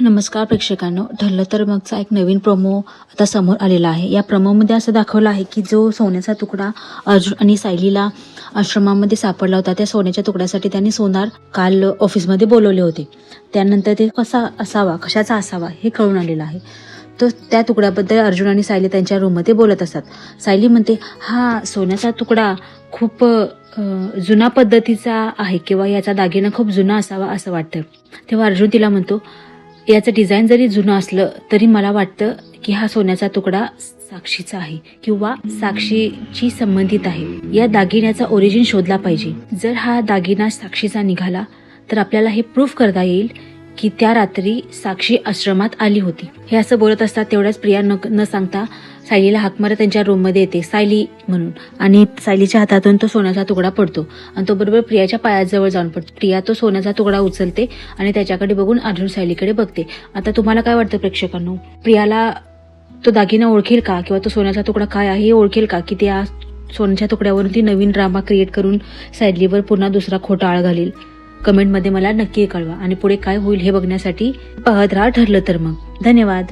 नमस्कार प्रेक्षकांनो. ठरलं तर मगचा एक नवीन प्रोमो आता समोर आलेला आहे. या प्रोमोमध्ये असं दाखवलं आहे की जो सोन्याचा तुकडा अर्जुन आणि सायलीला आश्रमामध्ये सापडला होता त्या सोन्याच्या तुकड्यासाठी त्यांनी सोनार काल ऑफिसमध्ये बोलवले होते. त्यानंतर ते कसा असावा कशाचा असावा हे कळून आलेलं आहे. तर त्या तुकड्याबद्दल अर्जुन आणि सायली त्यांच्या रूममध्ये बोलत असतात. सायली म्हणते हा सोन्याचा तुकडा खूप जुना पद्धतीचा आहे किंवा याचा दागिना खूप जुना असावा असं वाटतं. तेव्हा अर्जुन तिला म्हणतो याचं डिझाईन जरी जुनं असलं तरी मला वाटतं की हा सोन्याचा तुकडा साक्षीचा आहे किंवा साक्षीची संबंधित आहे. या दागिन्याचा ओरिजिन शोधला पाहिजे. जर हा दागिना साक्षीचा निघाला तर आपल्याला हे प्रूफ करता येईल की त्या रात्री साक्षी आश्रमात आली होती. हे असं बोलत असतात तेवढ्याच प्रिया न, न सांगता सायलीला हाक मारत त्यांच्या रूममध्ये येते. सायली म्हणून. आणि सायलीच्या हातातून तो सोन्याचा तुकडा पडतो. आणि तो बरोबर प्रियाच्या पायाजवळ जाऊन पडतो. प्रिया तो सोन्याचा तुकडा उचलते आणि त्याच्याकडे बघून अर्जुन सायलीकडे बघते. आता तुम्हाला काय वाटतं प्रेक्षकांनो? प्रियाला तो दागिना ओळखेल का? किंवा तो सोन्याचा तुकडा काय आहे हे ओळखेल का? की त्या सोन्याच्या तुकड्यावरून ती नवीन ड्रामा क्रिएट करून सायलीवर पुन्हा दुसरा खोटा आळ घालील? कमेंटमध्ये मला नक्की कळवा आणि पुढे काय होईल हे बघण्यासाठी पाहत राहा ठरलं तर मग. धन्यवाद.